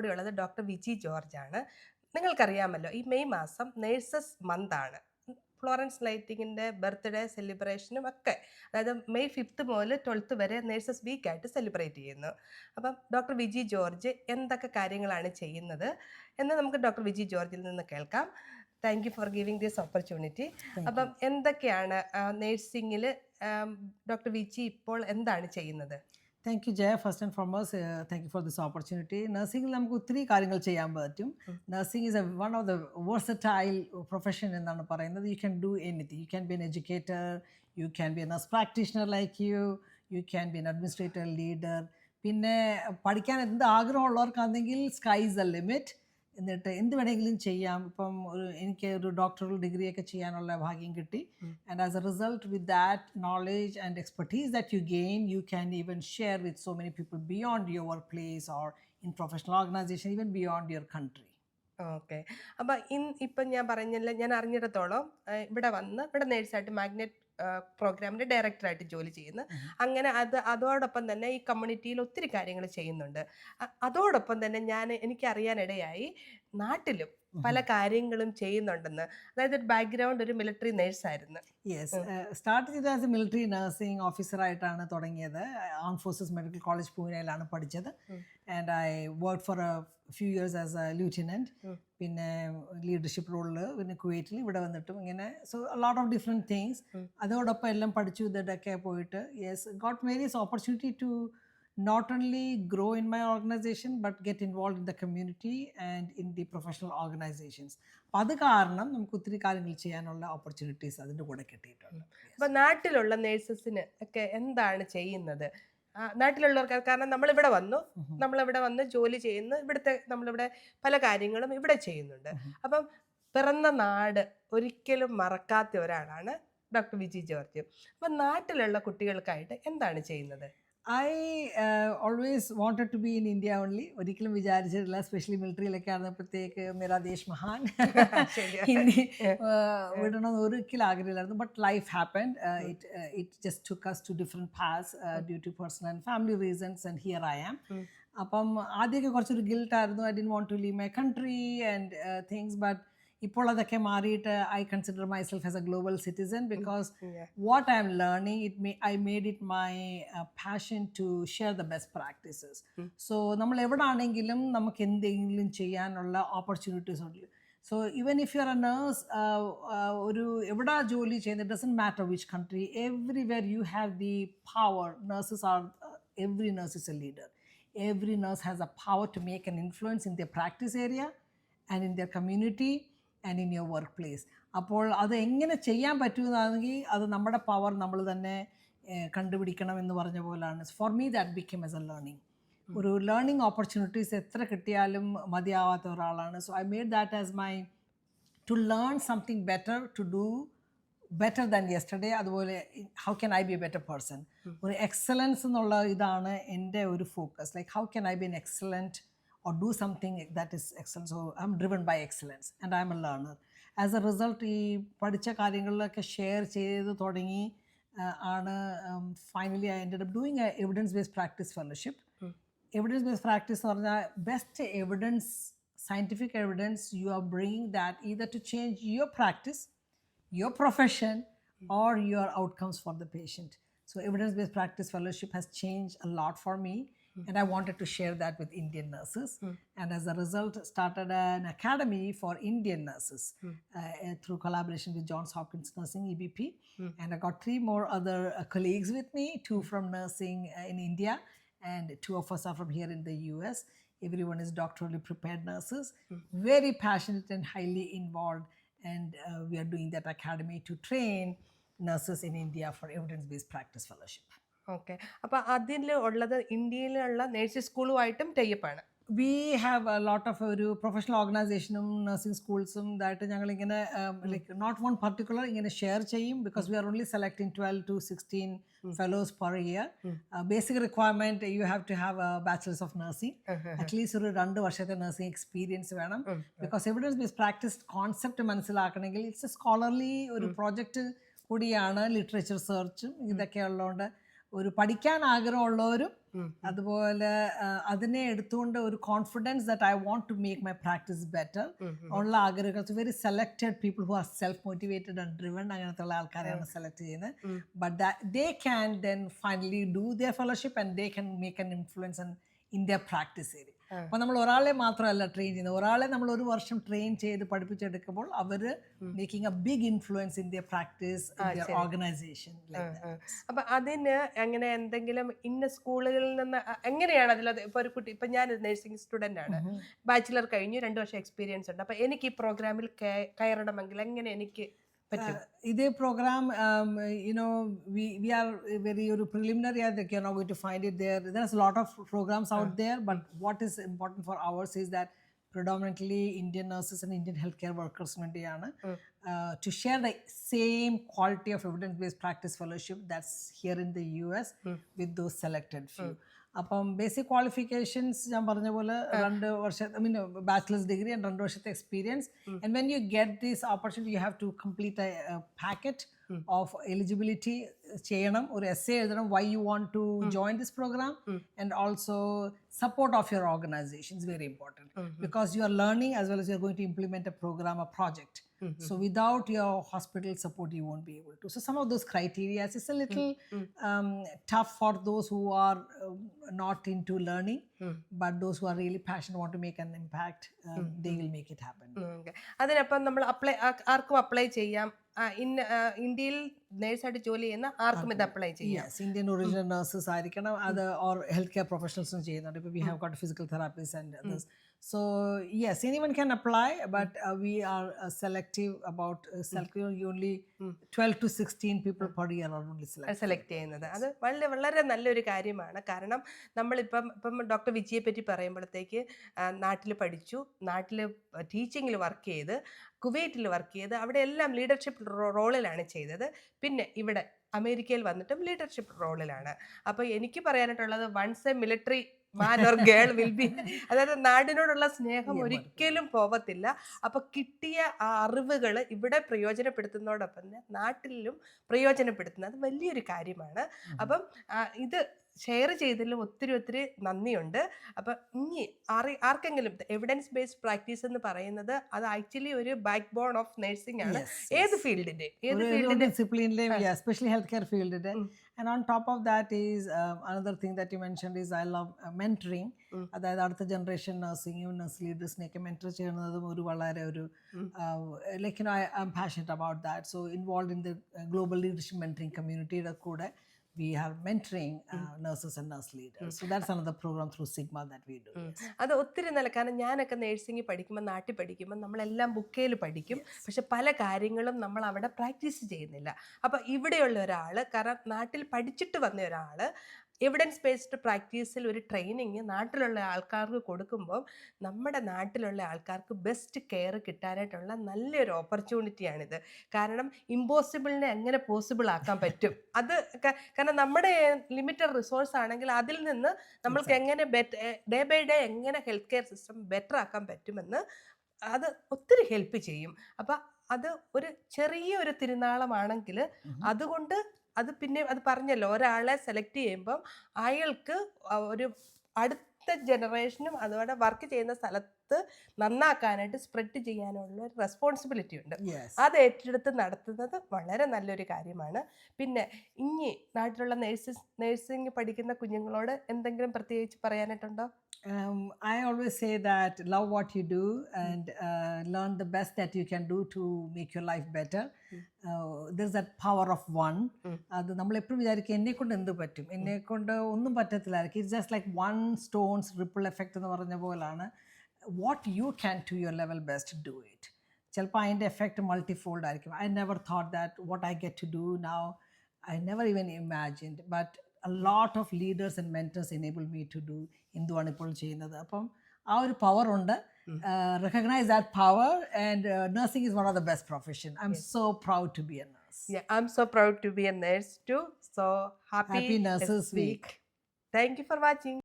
കൂടെയുള്ളത് doctor Viji George ആണ്. നിങ്ങൾക്കറിയാമല്ലോ ഈ മെയ് മാസം നേഴ്സസ് മന്ത് ആണ്. ഫ്ലോറൻസ് ലൈറ്റിങ്ങിന്റെ ബർത്ത്ഡേ സെലിബ്രേഷനും ഒക്കെ. അതായത് മെയ് ഫിഫ്ത്ത് മുതൽ ട്വൽത്ത് വരെ നേഴ്സസ് വീക്ക് ആയിട്ട് സെലിബ്രേറ്റ് ചെയ്യുന്നു. അപ്പം ഡോക്ടർ വിജി ജോർജ് എന്തൊക്കെ കാര്യങ്ങളാണ് ചെയ്യുന്നത് എന്ന് നമുക്ക് ഡോക്ടർ വിജി ജോർജിൽ നിന്ന് കേൾക്കാം. Thank you for giving this opportunity അപ്പം എന്തൊക്കെയാണ് നേഴ്സിങ്ങിൽ ഡോക്ടർ വിജി ഇപ്പോൾ എന്താണ് ചെയ്യുന്നത്? Thank you Jaya first and foremost thank you for this opportunity നഴ്സിംഗിൽ നമുക്ക് ഒത്തിരി കാര്യങ്ങൾ ചെയ്യാൻ പറ്റും. Nursing is a one of the versatile profession എന്നാണ് പറയുന്നത്. You can do anything you can be an educator you can be a nurse practitioner like you you can be an administrator leader പിന്നെ പഠിക്കാൻ എന്ത് ആഗ്രഹമുള്ളവർക്കാണെങ്കിൽ sky is a limit എന്നിട്ട് എന്ത് വേണമെങ്കിലും ചെയ്യാം. ഇപ്പം ഒരു എനിക്ക് ഒരു ഡോക്ടറൽ ഡിഗ്രി ഡിഗ്രിയൊക്കെ ചെയ്യാനുള്ള ഭാഗ്യം കിട്ടി. And as a result with that knowledge and expertise that you gain you can even share with so many people beyond your place or in professional organization even beyond your country okay അപ്പം in ഇപ്പം ഞാൻ പറഞ്ഞില്ല ഞാൻ അറിഞ്ഞിടത്തോളം ഇവിടെ വന്ന് ഇവിടെ നേഴ്സായിട്ട് magnet പ്രോഗ്രാമിന്റെ ഡയറക്ടറായിട്ട് ജോലി ചെയ്യുന്നു. അങ്ങനെ അത് അതോടൊപ്പം തന്നെ ഈ കമ്മ്യൂണിറ്റിയിൽ ഒത്തിരി കാര്യങ്ങൾ ചെയ്യുന്നുണ്ട്. അതോടൊപ്പം തന്നെ ഞാൻ എനിക്കറിയാനിടയായി നാട്ടിലും പല കാര്യങ്ങളും ചെയ്യുന്നുണ്ടെന്ന്. അതായത് ഒരു ബാക്ക്ഗ്രൗണ്ട് ഒരു മിലിറ്ററി നേഴ്സായിരുന്നു. യെസ് സ്റ്റാർട്ട് ചെയ്ത ആസ് എ മിലിറ്ററി നഴ്സിംഗ് ഓഫീസറായിട്ടാണ് തുടങ്ങിയത്. ആം ഫോഴ്സസ് മെഡിക്കൽ കോളേജ് പൂനെയിലാണ് പഠിച്ചത്. And I work for a few years as a lieutenant. പിന്നെ ലീഡർഷിപ്പ് റോളിൽ പിന്നെ കുവൈറ്റിൽ ഇവിടെ വന്നിട്ടും ഇങ്ങനെ so lot of different things. അതോടൊപ്പം എല്ലാം പഠിച്ചു ഇതൊക്കെ പോയിട്ട് yes got various opportunity to not only grow in my organization but get involved in the community and in the professional organizations. അപ്പം അത് കാരണം നമുക്ക് ഒത്തിരി കാര്യങ്ങൾ ചെയ്യാനുള്ള ഓപ്പർച്യൂണിറ്റീസ് അതിന്റെ കൂടെ കിട്ടിയിട്ടുണ്ട്. അപ്പം നാട്ടിലുള്ള നേഴ്സസിന് ഒക്കെ എന്താണ് ചെയ്യുന്നത്? നാട്ടിലുള്ളവർക്ക് കാരണം നമ്മളിവിടെ വന്നു. നമ്മൾ നമ്മളിവിടെ വന്ന് ജോലി ചെയ്യുന്നു. ഇവിടുത്തെ നമ്മളിവിടെ പല കാര്യങ്ങളും ഇവിടെ ചെയ്യുന്നുണ്ട്. അപ്പം പിറന്ന നാട് ഒരിക്കലും മറക്കാത്ത ഒരാളാണ് ഡോക്ടർ വിജി ജോർജ് അപ്പം നാട്ടിലുള്ള കുട്ടികൾക്കായിട്ട് എന്താണ് ചെയ്യുന്നത്? I always wanted to be in India only ഒരിക്കലും വിചാരിച്ചിട്ടില്ല. സ്പെഷ്യലി മിലിറ്ററിയിലൊക്കെ ആയിരുന്നപ്പോഴത്തേക്ക് മേരാ ദേശ് മഹാൻ. ഹിന്ദി വിടണമെന്ന് ഒരിക്കലും ആഗ്രഹമില്ലായിരുന്നു. But life happen it it just to cause to different paths due to personal and family reasons and here I am. അപ്പം ആദ്യമൊക്കെ കുറച്ചൊരു ഗിൽട്ടായിരുന്നു I didn't want to leave my country and things but ഇപ്പോൾ അതൊക്കെ മാറിയിട്ട് I consider myself as a global citizen because what I am learning it me I made it my passion to share the best practices so നമ്മൾ എവിടെ ആണെങ്കിലും നമുക്ക് എന്തെങ്കിലും ചെയ്യാനുള്ള opportunities ഉണ്ട്. So even if you are a nurse ഒരു എവിടെ ജോലി ചെയ്യുന്ന doesn't matter which country everywhere you have the power nurses are every nurse is a leader every nurse has a power to make an influence in their practice area and in their community community in your workplace അപ്പോൾ അത് എങ്ങനെ ചെയ്യാൻ പറ്റുമെന്നാണെങ്കിൽ അത് നമ്മുടെ power നമ്മൾ തന്നെ കണ്ടുപിടിക്കണം എന്ന് പറഞ്ഞ പോലാണ്. For me that becomes a learning ഒരു ലേണിംഗ് ഓപ്പർച്യൂണിറ്റീസ് എത്ര കിട്ടിയാലും മതിയാവാത്ത ഒരാളാണ്. So I made that as my to learn something better to do better than yesterday അതുപോലെ how can I be a better person ഒരു എക്സലൻസ് എന്നുള്ള ഇതാണ് എന്റെ ഒരു focus like how can I be an excellent or do something that is excellent. So I'm driven by excellence and I'm a learner. As a result ഈ പഠിച്ച കാര്യങ്ങളിലൊക്കെ share ചെയ്ത് തുടങ്ങി ആ, ആണ് finally I end up doing evidence based practice fellowship ഉം. Evidence based practice എന്ന് പറഞ്ഞാൽ best evidence scientific evidence you are bringing that either to change your practice, your profession, or your outcomes for the patient. So, evidence based practice fellowship has changed a lot for me. And I wanted to share that with Indian nurses. And as a result, started an academy for Indian nurses uh, uh, through collaboration with Johns Hopkins Nursing EBP. And I got three more other uh, colleagues with me, two from nursing uh, in India, and two of us are from here in the US. Everyone is doctorally prepared nurses, very passionate and highly involved. And uh, we are doing that academy to train nurses in India for evidence based practice fellowship. Okay. അപ്പോൾ അതിൽ ഉള്ളത് ഇന്ത്യയിലുള്ള nursing സ്കൂളുമായിട്ടും ടൈപ്പാണ് we have a lot of ഒരു professional ഓർഗനൈസേഷനും nursing സ്കൂൾസും ഇതായിട്ട് ഞങ്ങളിങ്ങനെ ലൈക്ക് നോട്ട് വൺ പർട്ടിക്കുലർ ഇങ്ങനെ ഷെയർ ചെയ്യും because we are only selecting twelve to sixteen fellows per year basic requirement you have to have bachelors of nursing at least ഒരു രണ്ട് വർഷത്തെ നഴ്സിംഗ് എക്സ്പീരിയൻസ് വേണം. Because evidence base practice concept മനസ്സിലാക്കണമെങ്കിൽ it's a scholarly ഒരു project കൂടിയാണ് literature സെർച്ചും ഇതൊക്കെ ഉള്ളതുകൊണ്ട് ഒരു പഠിക്കാൻ ആഗ്രഹമുള്ളവരും അതുപോലെ അതിനെ എടുത്തുകൊണ്ട് ഒരു confidence that I want to make my practice better. ഉള്ള ആഗ്രഹങ്ങൾ. Very selected people who are self motivated and driven അങ്ങനത്തെ ഉള്ള ആൾക്കാരെയാണ് സെലക്ട് ചെയ്യുന്നത്. But they can then finally do their fellowship and they can make an influence in their practice area ആ. അപ്പോൾ നമ്മൾ ഒരാളെ മാത്രമല്ല ട്രെയിൻ ചെയ്യുന്നത്. ഒരാളെ നമ്മൾ ഒരു വർഷം ട്രെയിൻ ചെയ്ത് പഠിപ്പിച്ചെടുക്കുമ്പോൾ അവർ making a big influence in their practice organization. അപ്പൊ അതിന് അങ്ങനെ എന്തെങ്കിലും ഇന്ന സ്കൂളുകളിൽ നിന്ന് എങ്ങനെയാണ് അതിൽ ഇപ്പൊ ഒരു കുട്ടി ഇപ്പൊ ഞാൻ നഴ്സിംഗ് സ്റ്റുഡന്റ് ആണ്. ബാച്ചിലർ കഴിഞ്ഞു രണ്ടു വർഷം എക്സ്പീരിയൻസ് ഉണ്ട്. അപ്പൊ എനിക്ക് ഈ പ്രോഗ്രാമിൽ കയറണമെങ്കിൽ എങ്ങനെ എനിക്ക് ഇതേ program you know we we are very ഒരു പ്രിലിമിനറി ആയിട്ട് you know going to find it there there is lot of programs out there but what is important for ours is that predominantly Indian nurses and Indian healthcare workers വേണ്ടിയാണ് Mm. uh, to share the same quality of evidence-based practice fellowship that's here in the US Mm. with those selected few. അപ്പം basic qualifications ഞാൻ പറഞ്ഞ പോലെ രണ്ട് വർഷം I mean bachelors degree and രണ്ട് വർഷത്തെ experience and when you get these opportunity you have to complete a packet of eligibility ചെയ്യണം. ഒരു എസ് എ എഴുതണം. Why you want to join this program and also support of your organization is very important because you are learning as well as you are going to implement a program a a project. So without your hospital support, you won't be able to. So some of those criteria is a little mm-hmm. um, tough for those who are uh, not into learning, mm-hmm. but those who are really passionate want to make an impact, um, mm-hmm. they will make it happen. അതിനപ്പം നമ്മൾ apply ആർക്കും apply ചെയ്യാം ഇന്ന ഇന്ത്യയിൽ നേഴ്സായിട്ട് ജോലി ചെയ്യുന്ന ആർക്കും ഇത് അപ്ലൈ ചെയ്യാം Indian original nurses ആയിരിക്കണം അത് or healthcare professionals പ്രൊഫഷണൽസും ചെയ്യുന്നുണ്ട് ഇപ്പോൾ we have got physical therapists and others. So yes, anyone can apply, but uh, we are uh, selective about uh, selecting only 12 to 16 people per year are only selected. Select ചെയ്യുന്നത്. അത് വളരെ വളരെ നല്ലൊരു കാര്യമാണ്. കാരണം നമ്മളിപ്പം ഇപ്പം ഡോക്ടർ വിജയെ പറ്റി പറയുമ്പോഴത്തേക്ക് നാട്ടിൽ പഠിച്ചു. നാട്ടിൽ ടീച്ചിങ്ങിൽ വർക്ക് ചെയ്ത് കുവൈറ്റിൽ വർക്ക് ചെയ്ത് അവിടെ എല്ലാം ലീഡർഷിപ്പ് റോളിലാണ് ചെയ്തത്. പിന്നെ ഇവിടെ അമേരിക്കയിൽ വന്നിട്ടും ലീഡർഷിപ്പ് റോളിലാണ്. അപ്പോൾ എനിക്ക് പറയാനായിട്ടുള്ളത് once a military man or girl will be അതായത് നാടിനോടുള്ള സ്നേഹം ഒരിക്കലും പോവത്തില്ല. അപ്പൊ കിട്ടിയ ആ അറിവുകൾ ഇവിടെ പ്രയോജനപ്പെടുത്തുന്നതോടൊപ്പം തന്നെ നാട്ടിലും പ്രയോജനപ്പെടുത്തുന്നത് വലിയൊരു കാര്യമാണ്. അപ്പം ഇത് ഷെയർ ചെയ്തതിൽ ഒത്തിരി ഒത്തിരി നന്ദിയുണ്ട്. അപ്പം ഇനി ആറി ആർക്കെങ്കിലും എവിഡൻസ് ബേസ്ഡ് പ്രാക്ടീസ് എന്ന് പറയുന്നത് അത് ആക്ച്വലി ഒരു ബാക്ക് ബോൺ ഓഫ് നഴ്സിംഗ് ആണ് ഏത് ഫീൽഡിന്റെ? ഏത് ഒരു ഡിസിപ്ലിനിലെ എസ്പെഷ്യലി ഹെൽത്ത് കെയർ ഫീൽഡിന്റെ and on top of that is another thing that you mention is I love mentoring അതായത് അടുത്ത ജനറേഷൻ നഴ്സിംഗും നഴ്സ് ലീഡേഴ്സിനെയൊക്കെ മെന്റർ ചെയ്യുന്നതും ഒരു വളരെ ഒരു. Like I am passionate about that so involve in the global leadership mentoring കമ്മ്യൂണിറ്റിയുടെ കൂടെ. അത് ഒത്തിരി നല്ല കാരണം ഞാനൊക്കെ നേഴ്സിംഗ് പഠിക്കുമ്പോൾ നാട്ടിൽ പഠിക്കുമ്പോൾ നമ്മളെല്ലാം ബുക്കയിൽ പഠിക്കും. പക്ഷെ പല കാര്യങ്ങളും നമ്മൾ അവിടെ പ്രാക്ടീസ് ചെയ്യുന്നില്ല. അപ്പോൾ ഇവിടെയുള്ള ഒരാൾ കാരണം നാട്ടിൽ പഠിച്ചിട്ട് വന്ന ഒരാൾ എവിഡൻസ് ബേസ്ഡ് പ്രാക്ടീസിൽ ഒരു ട്രെയിനിങ് നാട്ടിലുള്ള ആൾക്കാർക്ക് കൊടുക്കുമ്പോൾ നമ്മുടെ നാട്ടിലുള്ള ആൾക്കാർക്ക് ബെസ്റ്റ് കെയർ കിട്ടാനായിട്ടുള്ള നല്ലൊരു ഓപ്പർച്യൂണിറ്റിയാണിത് കാരണം ഇമ്പോസിബിളിനെ എങ്ങനെ പോസിബിൾ ആക്കാൻ പറ്റും? അത് കാരണം നമ്മുടെ ലിമിറ്റഡ് റിസോഴ്സ് ആണെങ്കിൽ അതിൽ നിന്ന് നമ്മൾക്ക് എങ്ങനെ ഡേ ബൈ ഡേ എങ്ങനെ ഹെൽത്ത് കെയർ സിസ്റ്റം ബെറ്റർ ആക്കാൻ പറ്റുമെന്ന് അത് ഒത്തിരി ഹെൽപ്പ് ചെയ്യും. അപ്പം അത് ഒരു ചെറിയ ഒരു തിരുനാളമാണെങ്കിൽ അതുകൊണ്ട് അത് പിന്നെ അത് പറഞ്ഞല്ലോ ഒരാളെ സെലക്ട് ചെയ്യുമ്പം അയാൾക്ക് ഒരു അടുത്ത ജനറേഷനും അതുപോലെ വർക്ക് ചെയ്യുന്ന സ്ഥലത്ത് നന്നാക്കാനായിട്ട് സ്പ്രെഡ് ചെയ്യാനുള്ള ഒരു റെസ്പോൺസിബിലിറ്റി ഉണ്ട്. അത് ഏറ്റെടുത്ത് നടത്തുന്നത് വളരെ നല്ലൊരു കാര്യമാണ്. പിന്നെ ഇനി നാട്ടിലുള്ള നേഴ്സസ് നേഴ്സിംഗ് പഠിക്കുന്ന കുഞ്ഞുങ്ങളോട് എന്തെങ്കിലും പ്രത്യേകിച്ച് പറയാനായിട്ടുണ്ടോ? Um, I always say that love what you do and uh, learn the best that you can do to make your life better. Uh, there's that power of one. Mm. അത് നമ്മൾ എപ്പോഴും വിചാരിക്കും എന്നെ കൊണ്ട് എന്ത് പറ്റും? എന്നെ കൊണ്ട് ഒന്നും പറ്റത്തില്ലായിരിക്കും. It's just like one stones ripple effect എന്ന് പറഞ്ഞ പോലാണ്. What you can to your level best do it ചിലപ്പോൾ അതിന്റെ എഫക്റ്റ് മൾട്ടിഫോൾഡ് ആയിരിക്കും. I never thought that what I get to do now I never even imagined but a lot of leaders and mentors enable me to do എന്തുവാണ് ഇപ്പോൾ ചെയ്യുന്നത് അപ്പം ആ ഒരു power ഉണ്ട് recognize that power and nursing is one of the best profession I am so proud to be a nurse Yeah, I'm so proud to be a nurse too. So happy, Happy Nurses Week. Thank you for watching.